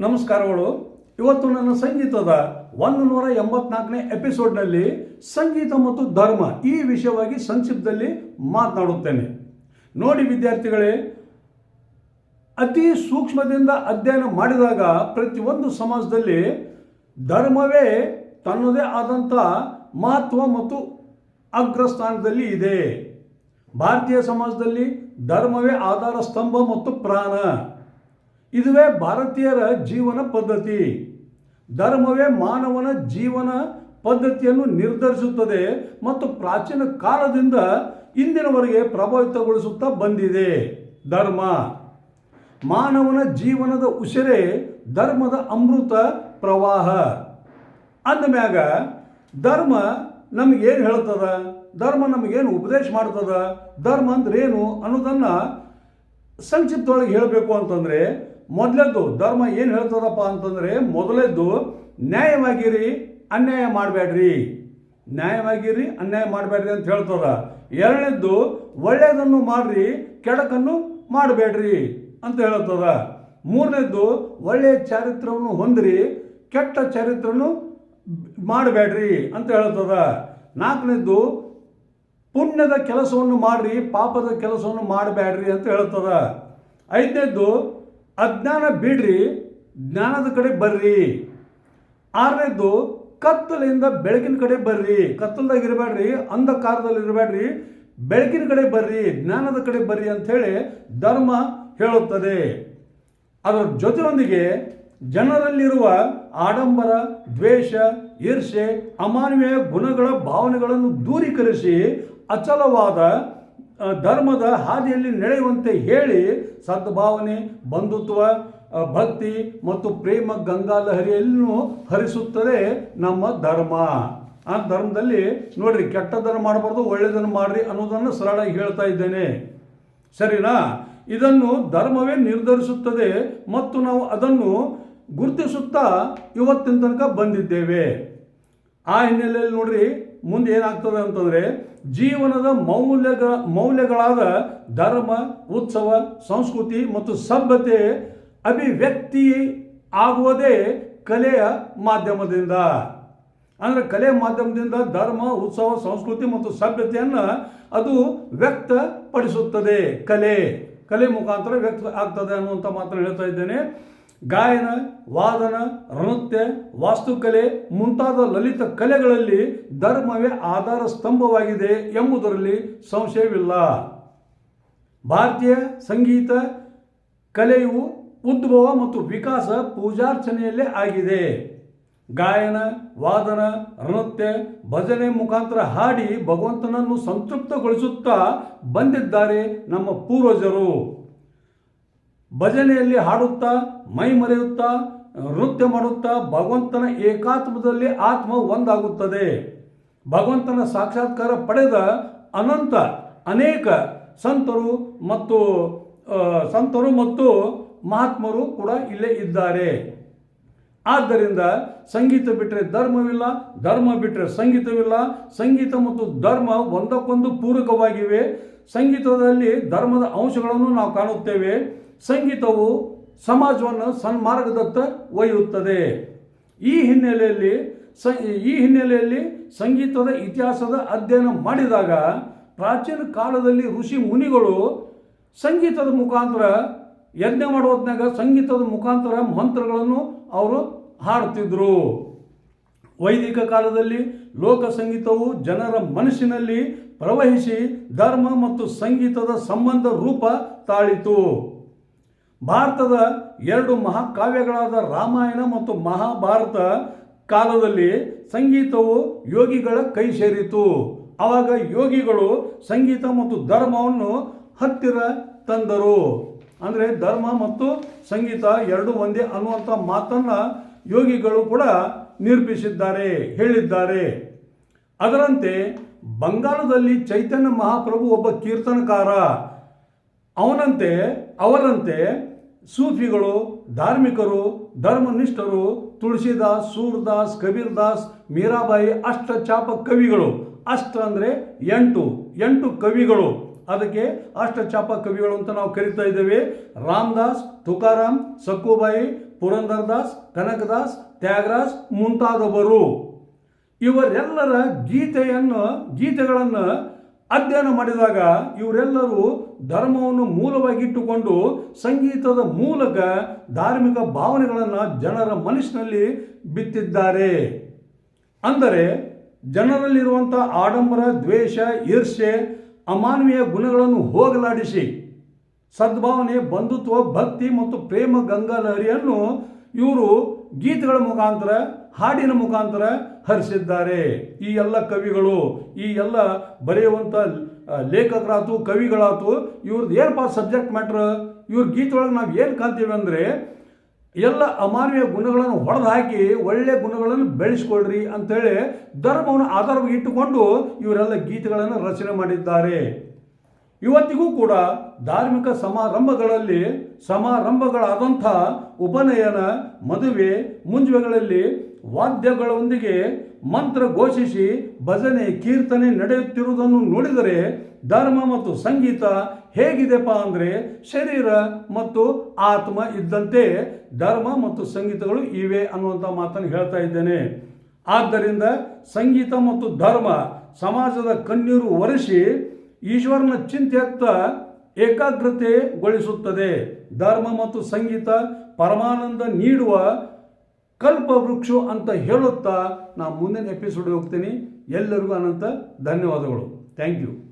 ನಮಸ್ಕಾರಗಳು. ಇವತ್ತು ನನ್ನ ಸಂಗೀತದ ಒಂದು ನೂರ ಎಂಬತ್ನಾಲ್ಕನೇ ಎಪಿಸೋಡ್ನಲ್ಲಿ ಸಂಗೀತ ಮತ್ತು ಧರ್ಮ ಈ ವಿಷಯವಾಗಿ ಸಂಕ್ಷಿಪ್ತದಲ್ಲಿ ಮಾತನಾಡುತ್ತೇನೆ. ನೋಡಿ ವಿದ್ಯಾರ್ಥಿಗಳೇ, ಅತಿ ಸೂಕ್ಷ್ಮದಿಂದ ಅಧ್ಯಯನ ಮಾಡಿದಾಗ ಪ್ರತಿಯೊಂದು ಸಮಾಜದಲ್ಲಿ ಧರ್ಮವೇ ತನ್ನದೇ ಆದಂಥ ಮಹತ್ವ ಮತ್ತು ಅಗ್ರಸ್ಥಾನದಲ್ಲಿ ಇದೆ. ಭಾರತೀಯ ಸಮಾಜದಲ್ಲಿ ಧರ್ಮವೇ ಆಧಾರ ಸ್ತಂಭ ಮತ್ತು ಪ್ರಾಣ. ಇದುವೇ ಭಾರತೀಯರ ಜೀವನ ಪದ್ಧತಿ. ಧರ್ಮವೇ ಮಾನವನ ಜೀವನ ಪದ್ಧತಿಯನ್ನು ನಿರ್ಧರಿಸುತ್ತದೆ ಮತ್ತು ಪ್ರಾಚೀನ ಕಾಲದಿಂದ ಇಂದಿನವರೆಗೆ ಪ್ರಭಾವಿತಗೊಳಿಸುತ್ತಾ ಬಂದಿದೆ. ಧರ್ಮ. ಮಾನವನ ಜೀವನದ ಉಸಿರೇ ಧರ್ಮದ ಅಮೃತ ಪ್ರವಾಹ. ಅಂದಮ್ಯಾಗ ಧರ್ಮ ನಮಗೇನು ಹೇಳ್ತದ? ಧರ್ಮ ನಮಗೇನು ಉಪದೇಶ ಮಾಡ್ತದ? ಧರ್ಮ ಅಂದ್ರೇನು ಅನ್ನೋದನ್ನು ಸಂಕ್ಷಿಪ್ತವಾಗಿ ಹೇಳಬೇಕು ಅಂತಂದರೆ ಮೊದಲದ್ದು ಧರ್ಮ ಏನು ಹೇಳ್ತದಪ್ಪ ಅಂತಂದರೆ, ಮೊದಲದ್ದು ನ್ಯಾಯವಾಗಿರಿ, ಅನ್ಯಾಯ ಮಾಡಬೇಡ್ರಿ ನ್ಯಾಯವಾಗಿರಿ, ಅನ್ಯಾಯ ಮಾಡಬೇಡ್ರಿ ಅಂತ ಹೇಳ್ತದ. ಎರಡನೇದ್ದು ಒಳ್ಳೆಯದನ್ನು ಮಾಡ್ರಿ, ಕೆಡಕನ್ನು ಮಾಡಬೇಡ್ರಿ ಅಂತ ಹೇಳ್ತದ. ಮೂರನೇದ್ದು ಒಳ್ಳೆಯ ಚಾರಿತ್ರವನ್ನು ಹೊಂದ್ರಿ, ಕೆಟ್ಟ ಚರಿತ್ರನು ಮಾಡಬೇಡ್ರಿ ಅಂತ ಹೇಳ್ತದ. ನಾಲ್ಕನೇದ್ದು ಪುಣ್ಯದ ಕೆಲಸವನ್ನು ಮಾಡ್ರಿ, ಪಾಪದ ಕೆಲಸವನ್ನು ಮಾಡಬೇಡ್ರಿ ಅಂತ ಹೇಳ್ತದ. ಐದನೇದ್ದು ಅಜ್ಞಾನ ಬಿಡ್ರಿ, ಜ್ಞಾನದ ಕಡೆ ಬರ್ರಿ. ಆರನೇದ್ದು ಕತ್ತಲಿಂದ ಬೆಳಕಿನ ಕಡೆ ಬರ್ರಿ. ಕತ್ತಲದಾಗ ಇರಬೇಡ್ರಿ ಅಂಧಕಾರದಲ್ಲಿ ಇರಬೇಡ್ರಿ ಬೆಳಕಿನ ಕಡೆ ಬರ್ರಿ, ಜ್ಞಾನದ ಕಡೆ ಬರ್ರಿ ಅಂಥೇಳಿ ಧರ್ಮ ಹೇಳುತ್ತದೆ. ಅದರ ಜೊತೆಯೊಂದಿಗೆ ಜನರಲ್ಲಿರುವ ಆಡಂಬರ, ದ್ವೇಷ ಈರ್ಷೆ ಅಮಾನವೀಯ ಗುಣಗಳ ಭಾವನೆಗಳನ್ನು ದೂರೀಕರಿಸಿ ಅಚಲವಾದ ಧರ್ಮದ ಹಾದಿಯಲ್ಲಿ ನಡೆಯುವಂತೆ ಹೇಳಿ ಸದ್ಭಾವನೆ, ಬಂಧುತ್ವ ಭಕ್ತಿ ಮತ್ತು ಪ್ರೇಮ ಗಂಗಾ ಲಹರಿಯನ್ನು ಹರಿಸುತ್ತದೆ ನಮ್ಮ ಧರ್ಮ. ಆ ಧರ್ಮದಲ್ಲಿ ನೋಡ್ರಿ ಕೆಟ್ಟದನ್ನು ಮಾಡಬಾರ್ದು, ಒಳ್ಳೆಯದನ್ನು ಮಾಡ್ರಿ ಅನ್ನೋದನ್ನು ಸರಳಾಗಿ ಹೇಳ್ತಾ ಇದ್ದೇನೆ. ಸರಿನಾ? ಇದನ್ನು ಧರ್ಮವೇ ನಿರ್ಧರಿಸುತ್ತದೆ ಮತ್ತು ನಾವು ಅದನ್ನು ಗುರುತಿಸುತ್ತಾ ಇವತ್ತಿನ ತನಕ ಬಂದಿದ್ದೇವೆ. ಆ ಹಿನ್ನೆಲೆಯಲ್ಲಿ ನೋಡ್ರಿ ಮುಂದೆ ಏನಾಗ್ತದೆ ಅಂತಂದರೆ ಜೀವನದ ಮೌಲ್ಯಗಳ, ಮೌಲ್ಯಗಳಾದ ಧರ್ಮ, ಉತ್ಸವ, ಸಂಸ್ಕೃತಿ ಮತ್ತು ಸಭ್ಯತೆ ಅಭಿವ್ಯಕ್ತಿ ಆಗುವುದೇ ಕಲೆಯ ಮಾಧ್ಯಮದಿಂದ. ಅಂದರೆ ಕಲೆ ಮಾಧ್ಯಮದಿಂದ ಧರ್ಮ, ಉತ್ಸವ, ಸಂಸ್ಕೃತಿ ಮತ್ತು ಸಭ್ಯತೆಯನ್ನು ಅದು ವ್ಯಕ್ತಪಡಿಸುತ್ತದೆ ಕಲೆ. ಕಲೆ ಮುಖಾಂತರ ವ್ಯಕ್ತ ಆಗ್ತದೆ ಅನ್ನುವಂಥ ಮಾತ್ರ ಹೇಳ್ತಾ ಇದ್ದೇನೆ. ಗಾಯನ, ವಾದನ, ನೃತ್ಯ, ವಾಸ್ತುಕಲೆ ಮುಂತಾದ ಲಲಿತ ಕಲೆಗಳಲ್ಲಿ ಧರ್ಮವೇ ಆಧಾರ ಸ್ತಂಭವಾಗಿದೆ ಎಂಬುದರಲ್ಲಿ ಸಂಶಯವಿಲ್ಲ. ಭಾರತೀಯ ಸಂಗೀತ ಕಲೆಯು ಉದ್ಭವ ಮತ್ತು ವಿಕಾಸ ಪೂಜಾರ್ಚನೆಯಲ್ಲೇ ಆಗಿದೆ. ಗಾಯನ, ವಾದನ, ನೃತ್ಯ, ಭಜನೆ ಮುಖಾಂತರ ಹಾಡಿ ಭಗವಂತನನ್ನು ಸಂತೃಪ್ತಗೊಳಿಸುತ್ತಾ ಬಂದಿದ್ದಾರೆ ನಮ್ಮ ಪೂರ್ವಜರು. ಭಜನೆಯಲ್ಲಿ ಹಾಡುತ್ತಾ, ಮೈ ಮರೆಯುತ್ತಾ, ನೃತ್ಯ ಮಾಡುತ್ತಾ, ಭಗವಂತನ ಏಕಾತ್ಮದಲ್ಲಿ ಆತ್ಮ ಒಂದಾಗುತ್ತದೆ. ಭಗವಂತನ ಸಾಕ್ಷಾತ್ಕಾರ ಪಡೆದ ಅನಂತ ಅನೇಕ ಸಂತರು ಮತ್ತು ಸಂತರು ಮತ್ತು ಮಹಾತ್ಮರು ಕೂಡ ಇಲ್ಲೇ ಇದ್ದಾರೆ. ಆದ್ದರಿಂದ ಸಂಗೀತ ಬಿಟ್ಟರೆ ಧರ್ಮವಿಲ್ಲ, ಧರ್ಮ ಬಿಟ್ಟರೆ ಸಂಗೀತವಿಲ್ಲ, ಸಂಗೀತ ಮತ್ತು ಧರ್ಮ ಒಂದಕ್ಕೊಂದು ಪೂರಕವಾಗಿವೆ. ಸಂಗೀತದಲ್ಲಿ ಧರ್ಮದ ಅಂಶಗಳನ್ನು ನಾವು ಕಾಣುತ್ತೇವೆ. ಸಂಗೀತವು ಸಮಾಜವನ್ನು ಸನ್ಮಾರ್ಗದತ್ತ ಒಯ್ಯುತ್ತದೆ. ಈ ಹಿನ್ನೆಲೆಯಲ್ಲಿ ಸ, ಈ ಹಿನ್ನೆಲೆಯಲ್ಲಿ ಸಂಗೀತದ ಇತಿಹಾಸದ ಅಧ್ಯಯನ ಮಾಡಿದಾಗ ಪ್ರಾಚೀನ ಕಾಲದಲ್ಲಿ ಋಷಿ ಮುನಿಗಳು ಸಂಗೀತದ ಮುಖಾಂತರ, ಯಜ್ಞ ಮಾಡೋದ್ನಾಗ ಸಂಗೀತದ ಮುಖಾಂತರ ಮಂತ್ರಗಳನ್ನು ಅವರು ಹಾಡ್ತಿದ್ರು ವೈದಿಕ ಕಾಲದಲ್ಲಿ ಲೋಕ ಸಂಗೀತವು ಜನರ ಮನಸ್ಸಿನಲ್ಲಿ ಪ್ರವಹಿಸಿ ಧರ್ಮ ಮತ್ತು ಸಂಗೀತದ ಸಂಬಂಧ ರೂಪ ತಾಳಿತು. ಭಾರತದ ಎರಡು ಮಹಾಕಾವ್ಯಗಳಾದ ರಾಮಾಯಣ ಮತ್ತು ಮಹಾಭಾರತ ಕಾಲದಲ್ಲಿ ಸಂಗೀತವು ಯೋಗಿಗಳ ಕೈ ಸೇರಿತು. ಆವಾಗ ಯೋಗಿಗಳು ಸಂಗೀತ ಮತ್ತು ಧರ್ಮವನ್ನು ಹತ್ತಿರ ತಂದರು. ಅಂದರೆ ಧರ್ಮ ಮತ್ತು ಸಂಗೀತ ಎರಡು ಒಂದೇ ಅನ್ನುವಂಥ ಮಾತನ್ನು ಯೋಗಿಗಳು ಕೂಡ ನಿರ್ಮಿಸಿದ್ದಾರೆ ಹೇಳಿದ್ದಾರೆ. ಅದರಂತೆ ಬಂಗಾಳದಲ್ಲಿ ಚೈತನ್ಯ ಮಹಾಪ್ರಭು ಒಬ್ಬ ಕೀರ್ತನಕಾರ. ಅವನಂತೆ, ಅವರಂತೆ ಸೂಫಿಗಳು, ಧಾರ್ಮಿಕರು, ಧರ್ಮನಿಷ್ಠರು, ತುಳಸಿದಾಸ್, ಸೂರ್ದಾಸ್, ಕಬೀರ್ದಾಸ್, ಮೀರಾಬಾಯಿ ಅಷ್ಟಚಾಪ ಕವಿಗಳು. ಅಷ್ಟ ಅಂದರೆ ಎಂಟು ಎಂಟು ಕವಿಗಳು. ಅದಕ್ಕೆ ಅಷ್ಟಚಾಪ ಕವಿಗಳು ಅಂತ ನಾವು ಕರಿತಾ ಇದ್ದೇವೆ. ರಾಮದಾಸ್, ತುಕಾರಾಮ್, ಸಕ್ಕುಬಾಯಿ, ಪುರಂದರದಾಸ್, ಕನಕದಾಸ್, ತ್ಯಾಗರಾಜ್ ಮುಂತಾದವರು. ಇವರೆಲ್ಲರ ಗೀತೆಯನ್ನು, ಗೀತೆಗಳನ್ನು ಅಧ್ಯಯನ ಮಾಡಿದಾಗ ಇವರೆಲ್ಲರೂ ಧರ್ಮವನ್ನು ಮೂಲವಾಗಿಟ್ಟುಕೊಂಡು ಸಂಗೀತದ ಮೂಲಕ ಧಾರ್ಮಿಕ ಭಾವನೆಗಳನ್ನು ಜನರ ಮನಸ್ಸಿನಲ್ಲಿ ಬಿತ್ತಿದ್ದಾರೆ. ಅಂದರೆ ಜನರಲ್ಲಿರುವಂಥ ಆಡಂಬರ, ದ್ವೇಷ ಈರ್ಷೆ ಅಮಾನವೀಯ ಗುಣಗಳನ್ನು ಹೋಗಲಾಡಿಸಿ, ಸದ್ಭಾವನೆ, ಬಂಧುತ್ವ, ಭಕ್ತಿ ಮತ್ತು ಪ್ರೇಮ, ಗಂಗಾ, ಲಹರಿಯನ್ನು ಇವರು ಗೀತೆಗಳ ಮುಖಾಂತರ ಹಾಡಿನ ಮುಖಾಂತರ ಹರಿಸಿದ್ದಾರೆ. ಈ ಎಲ್ಲ ಕವಿಗಳು, ಈ ಎಲ್ಲ ಬರೆಯುವಂಥ ಲೇಖಕರಾತು, ಕವಿಗಳಾತು ಇವ್ರದ್ದು ಏನಪ್ಪ ಸಬ್ಜೆಕ್ಟ್ ಮ್ಯಾಟ್ರ್ ಇವ್ರ ಗೀತೆಯೊಳಗೆ ನಾವು ಏನು ಕಾಣ್ತೀವಿ ಅಂದರೆ, ಎಲ್ಲ ಅಮಾನವೀಯ ಗುಣಗಳನ್ನು ಹೊಡೆದು ಹಾಕಿ ಒಳ್ಳೆಯ ಗುಣಗಳನ್ನು ಬೆಳೆಸ್ಕೊಳ್ರಿ ಅಂತೇಳಿ ಧರ್ಮವನ್ನು ಆಧಾರವಾಗಿ ಇಟ್ಟುಕೊಂಡು ಇವರೆಲ್ಲ ಗೀತೆಗಳನ್ನು ರಚನೆ ಮಾಡಿದ್ದಾರೆ. ಇವತ್ತಿಗೂ ಕೂಡ ಧಾರ್ಮಿಕ ಸಮಾರಂಭಗಳಲ್ಲಿ ಸಮಾರಂಭಗಳಾದಂಥ ಉಪನಯನ ಮದುವೆ ಮುಂಜುವೆಗಳಲ್ಲಿ ವಾದ್ಯಗಳೊಂದಿಗೆ ಮಂತ್ರ ಘೋಷಿಸಿ ಭಜನೆ ಕೀರ್ತನೆ ನಡೆಯುತ್ತಿರುವುದನ್ನು ನೋಡಿದರೆ ಧರ್ಮ ಮತ್ತು ಸಂಗೀತ ಹೇಗಿದೆಪ್ಪ ಅಂದರೆ ಶರೀರ ಮತ್ತು ಆತ್ಮ ಇದ್ದಂತೆ ಧರ್ಮ ಮತ್ತು ಸಂಗೀತಗಳು ಇವೆ ಅನ್ನುವಂಥ ಮಾತನ್ನು ಹೇಳ್ತಾ ಇದ್ದೇನೆ. ಆದ್ದರಿಂದ ಸಂಗೀತ ಮತ್ತು ಧರ್ಮ ಸಮಾಜದ ಕಣ್ಣೀರು ಒರೆಸಿ ಈಶ್ವರನ ಚಿಂತೆಯತ್ತ ಏಕಾಗ್ರತೆಗೊಳಿಸುತ್ತದೆ. ಧರ್ಮ ಮತ್ತು ಸಂಗೀತ ಪರಮಾನಂದ ನೀಡುವ ಕಲ್ಪವೃಕ್ಷ ಅಂತ ಹೇಳುತ್ತಾ ನಾ ಮುಂದಿನ ಎಪಿಸೋಡ್ ಹೋಗ್ತೀನಿ. ಎಲ್ಲರಿಗೂ ಅನಂತ ಧನ್ಯವಾದಗಳು. Thank you